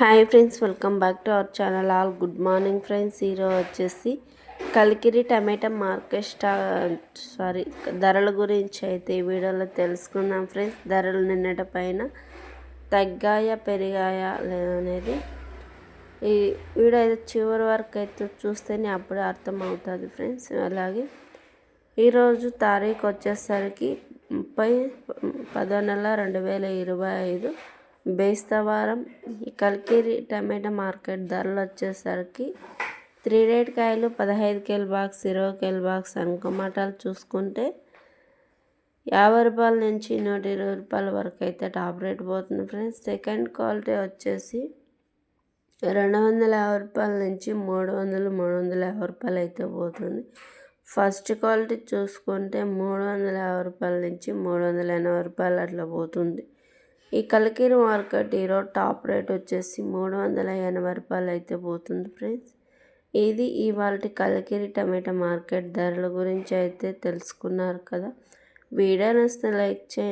Hi friends welcome back to our channel all good morning friends ఈరోజు వచ్చేసి Kalikiri tomato market స్టా sorry ధరల గురించి అయితే ఈ వీడియోలో తెలుసుకుందాం ఫ్రెండ్స్ ధరలు నిన్నటి పైన తగ్గాయా పెరిగాయా లేదనేది ఈ వీడియో అయితే చివరి వరకు అయితే చూస్తేనే అప్పుడే అర్థమవుతుంది ఫ్రెండ్స్ అలాగే ఈరోజు తారీఖు వచ్చేసరికి ముప్పై పదో నెల రెండు వేల ఇరవై ఐదు. బేస్తవారం ఈ టమాటా మార్కెట్ ధరలు వచ్చేసరికి త్రీ రేట్ కాయలు పదహైదు కేల్ బాక్స్ ఇరవై కేల్ బాక్స్ అంకమాటాలు చూసుకుంటే యాభై రూపాయల నుంచి నూట ఇరవై రూపాయల వరకు అయితే టాప్ రేట్ పోతుంది ఫ్రెండ్స్. సెకండ్ క్వాలిటీ వచ్చేసి రెండు వందల యాభై రూపాయల నుంచి మూడు వందలు మూడు వందల యాభై రూపాయలు అయితే పోతుంది. ఫస్ట్ క్వాలిటీ చూసుకుంటే మూడు వందల యాభై రూపాయల నుంచి మూడు వందల ఎనభై రూపాయలు అట్లా పోతుంది. ఈ కలికిరి మార్కెట్ ఈరోజు టాప్ రేట్ వచ్చేసి మూడు వందల ఎనభై రూపాయలు అయితే పోతుంది ఫ్రెండ్స్. ఇది ఇవాళ కలికిరి టమాటా మార్కెట్ ధరల గురించి అయితే తెలుసుకున్నారు కదా. వీడియో నచ్చితే లైక్ చేయండి.